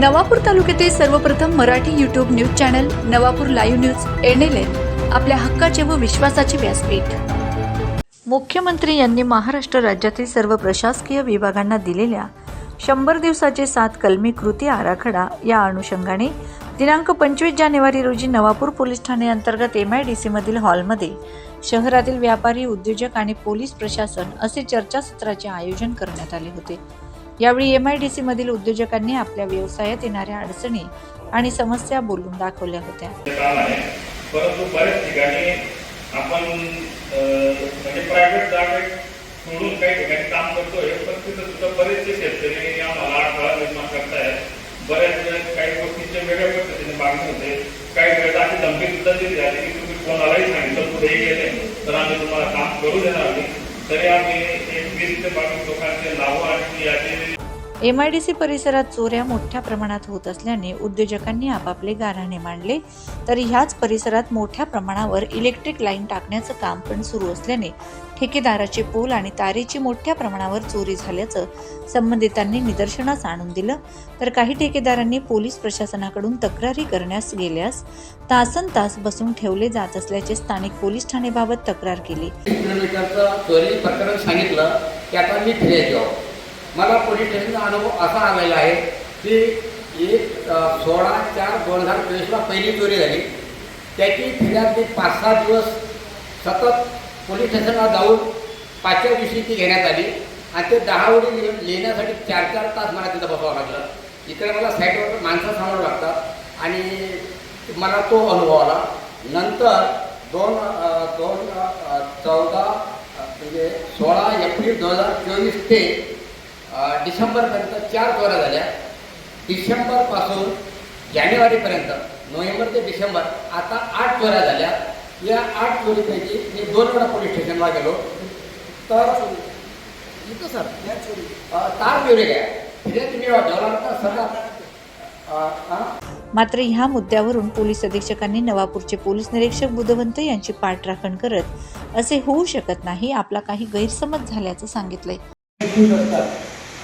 नवापूर तालुक्यातील सर्वप्रथम Marathi YouTube news channel Navapur live news NLN आपल्या हक्काचे व विश्वासाचे व्यासपीठ. मुख्यमंत्री यांनी महाराष्ट्र राज्यातील सर्व प्रशासकीय विभागांना दिलेल्या शंभर दिवसाचे सात कलमी कृती आराखडा या अनुषंगाने दिनांक पंचवीस जानेवारी रोजी नवापूर पोलीस ठाणे अंतर्गत एम आय डी सीमधील हॉलमध्ये शहरातील व्यापारी उद्योजक आणि पोलीस प्रशासन असे चर्चासत्राचे आयोजन करण्यात आले होते. यावेळी एम आय डी सीमधील उद्योजकांनी आपल्या व्यवसायात येणाऱ्या अडचणी आणि समस्या बोलून दाखवल्या होत्या. परंतु बऱ्याच ठिकाणी आपण म्हणजे प्रायव्हेट जागे सोडून काही ठिकाणी काम करतोय पण तिथं सुद्धा बरेचसे शेतकरी आम्हाला अडथळा निर्माण करतायत. बऱ्याच वेळेस काही गोष्टींच्या वेगळ्या पद्धतीने मागणी होते. काही वेळेला अशी धमकी सुद्धा दिली जाते की तुम्ही कोणालाही सांगितलं पुढे गेले तर आम्ही तुम्हाला काम करू देणार नाही. तरी आम्ही एक वीस ते बावीस लोकांना एम आय डी सी परिसरात चोऱ्या मोठ्या प्रमाणात होत असल्याने उद्योजकांनी आपापले गाऱ्हाणे मांडले. तर ह्याच परिसरात मोठ्या प्रमाणावर इलेक्ट्रिक लाईन टाकण्याचं काम पण सुरू असल्याने ठेकेदाराचे पोल आणि तारेची मोठ्या प्रमाणावर चोरी झाल्याचं संबंधितांनी निदर्शनास आणून दिलं. तर काही ठेकेदारांनी पोलीस प्रशासनाकडून तक्रारी करण्यास गेल्यास तासन तास बसून ठेवले जात असल्याचे स्थानिक पोलीस ठाणेबाबत तक्रार केली. सांगितलं मला पोलीस स्टेशनचा अनुभव असा आलेला आहे की एक सोळा चार दोन हजार चोवीसला पहिली चोरी झाली. त्याची फिर्याद मी पाच सहा दिवस सतत पोलीस स्टेशनला जाऊन पाचव्या दिवशी ती घेण्यात आली. आणि ते दहा ओळी लिहिण्यासाठी चार चार तास मला तिथं बसावं लागलं. इकडे मला साईडवर माणसं थांबावं लागतात. आणि मला तो अनुभव आला. नंतर दोन दोन चौदा म्हणजे सोळा एप्रिल दोन हजार चोवीस ते डिसेंबरपर्यंत चार चोऱ्या झाल्या. डिसेंबरपासून जानेवारीपर्यंत नोव्हेंबर ते डिसेंबर आता आठ चोऱ्या झाल्या. या आठ चोरीपैकी मी दोन वेळा पोलीस स्टेशनला गेलो. तर इथं सर तार चोरी काय तुम्ही ठेवला तर सगळं? मात्र ह्या मुद्द्यावरून पोलीस अधीक्षकांनी नवापूरचे पोलीस निरीक्षक बुधवंत यांची पाठराखण करत असे होऊ शकत नाही आपला काही गैरसमज झाल्याचं सांगितलंय.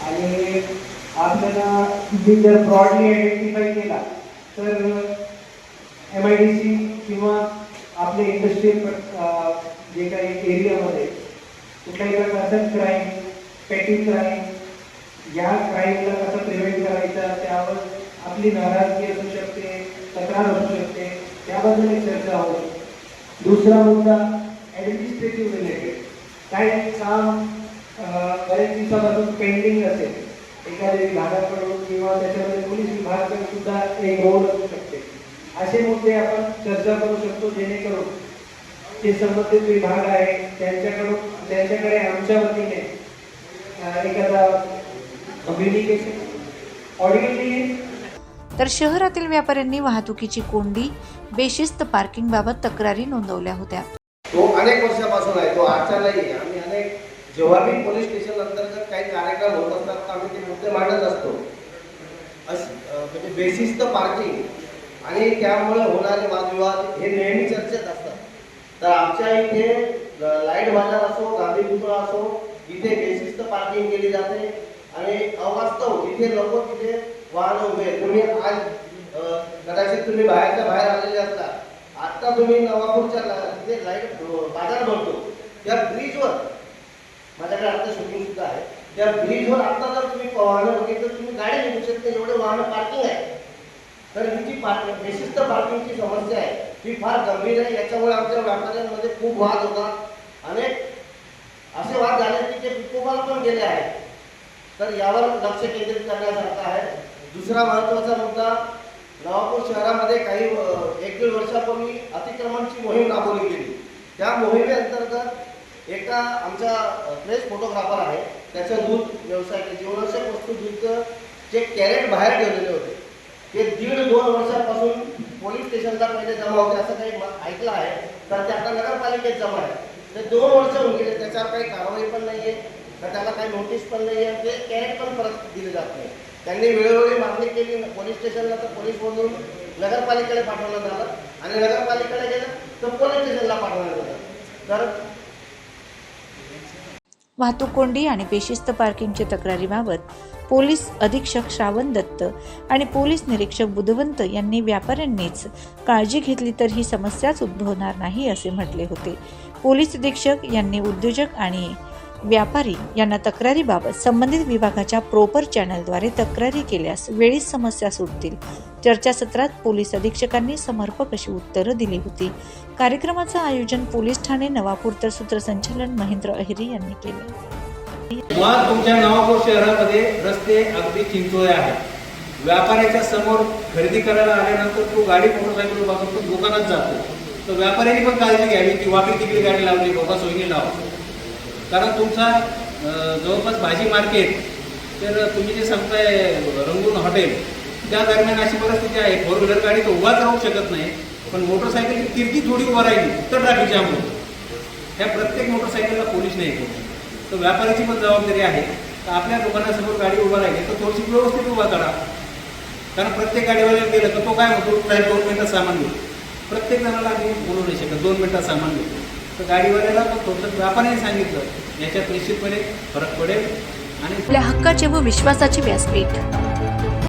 आणि आपल्याला तुम्ही जर ब्रॉडली आयडेंटिफाय केला तर एम आय डी सी किंवा आपले इंडस्ट्रियल जे काही एरियामध्ये कुठल्याही प्रकारचं क्राईम पेटी क्राईम या क्राईमला कसं प्रिव्हेंट करायचं त्यावर आपली नाराजगी असू शकते तक्रार असू शकते त्याबद्दल एक चर्चा होईल दुसरा मुद्दा ॲडमिनिस्ट्रेटिव्ह रिलेटेड काही काम बरेच दिवसापासून पेंडिंग असेल एखाद्या विभागाकडून किंवा त्याच्यामध्ये पोलीस विभागाकडे सुद्धा एक रोल असू शकते. असे मुद्दे आपण चर्चा करू शकतो जेणेकरून जे संबंधित विभाग आहे त्यांच्याकडून त्यांच्याकडे आमच्या वतीने एखादा कम्युनिकेशन ऑडिओ तर शहरातील व्यापाऱ्यांनी वाहतुकीची कोंडी बेशिस्त पार्किंग बाबत तक्रारी नोंदवल्या होत्या. तो अनेक वर्षापासून आहे तो आजचा नाही जेव्हा मी पोलीस स्टेशन अंतर्गत काही कार्यक्रम होत असतात तर आम्ही ते मुद्दे मांडत असतो. अस बेसिस म्हणजे पार्किंग आणि त्यामुळे होणारे वादविवाद हे नेहमी चर्चेत असतात. तर आमच्या इथे लाइट बाजार असो गांधी पुतळा असो इथे बेसिस तर पार्किंग केली जाते. आणि अवास्तव इथे लोक तिथे वाहन उभे तुम्ही आज कदाचित तुम्ही बाहेरच्या बाहेर आलेले असतात आता तुम्ही नवापूरच्या तिथे लाइट बाजार भरतो. त्या ब्रिजवर माझ्याकडे आता शूटिंग सुद्धा आहे. त्या ब्रिजवर आता जर तुम्ही वाहनं बघितलं तर तुम्ही गाडी निघू शकते. एवढे वाहनं पार्किंग आहे. तर ही जी पार्क विशिष्ट पार्किंगची समस्या आहे ही फार गंभीर आहे. याच्यामुळे आमच्या व्यापाऱ्यांमध्ये खूप वाद होतात अनेक असे वाद झाले की ते विकोपाला पण गेले आहेत. तर यावर लक्ष केंद्रित करण्यासारखं आहे. दुसरा महत्त्वाचा मुद्दा नवापूर शहरामध्ये काही एक दीड वर्षापूर्वी अतिक्रमणची मोहीम राबवली गेली. त्या मोहिमेअंतर्गत एका आमच्या प्लेस फोटोग्राफर आहे. त्याचं दूध व्यवसाय जीवनावश्यक वस्तू दूध जे कॅरेट बाहेर ठेवलेले होते ते दीड दोन वर्षापासून पोलीस स्टेशनला पहिले जमा होते असं काही ऐकलं आहे. तर ते आता नगरपालिकेत जमा आहे. ते दोन वर्ष होऊन गेले. त्याच्यावर काही कारवाई पण नाही आहे तर त्याला काही नोटीस पण नाही आहे ते कॅरेट पण परत दिले जात नाही. त्यांनी वेळोवेळी मागणी केली. पोलीस स्टेशनला तर पोलीस बोलून नगरपालिकेला पाठवण्यात आलं आणि नगरपालिकेला गेलं तर पोलीस स्टेशनला पाठवण्यात आलं तर वाहतूक कोंडी आणि बेशिस्त पार्किंगच्या तक्रारीबाबत पोलीस अधीक्षक श्रावण दत्त आणि पोलीस निरीक्षक बुधवंत यांनी व्यापाऱ्यांनीच काळजी घेतली तर ही समस्याच उद्भवणार नाही असे म्हटले होते. पोलीस अधीक्षक यांनी उद्योजक आणि व्यापारी यांना तक्रारीबाबत संबंधित विभागाच्या प्रोपर चॅनलद्वारे तक्रारी केल्यास वेळीच समस्या सुटतील. चर्चासत्रात पोलीस अधीक्षकांनी समर्पक अशी उत्तरं दिली होती. कार्यक्रमाचं आयोजन पोलीस ठाणे नवापूर तर सूत्रसंचालन महेंद्र अहिरी यांनी केले. मुळात तुमच्या नवापूर शहरामध्ये रस्ते अगदी चिंचोळे आहेत. व्यापाऱ्याच्या समोर खरेदी करायला आल्यानंतर तो गाडी मोटरसायकल बघून दुकानात जातो. तर व्यापाऱ्यांनी पण काळजी घ्यावी की वाकडी तिकडे गाडी लावली बाबा सोयीने लावा. कारण तुमचा जवळपास भाजी मार्केट तर तुम्ही जे सांगताय रंगून हॉटेल त्या दरम्यान अशी परिस्थिती आहे. फोर व्हीलर गाडी तर उभाच राहू शकत नाही पण मोटरसायकलची किती थोडी उभा राहिली तर ट्रॅफिक जाम होतो. ह्या प्रत्येक मोटरसायकलला पोलीस नाही येतो. तर व्यापाऱ्याची पण जबाबदारी आहे. तर आपल्या दुकानासमोर गाडी उभा राहिली तर थोडीशी व्यवस्थित उभा करा. कारण प्रत्येक गाडीवाल्याला गेलं तर तो काय म्हणतो दोन मिनटात सामान घेतो प्रत्येक जणाला मी बोलू नाही शकत दोन मिनटात सामान घेतो तर गाडीवाल्याला पण थोडंसं व्यापाऱ्याने सांगितलं. याच्यात निश्चितपणे फरक पडेल आणि आपल्या हक्काचे व विश्वासाचे व्यासपीठ.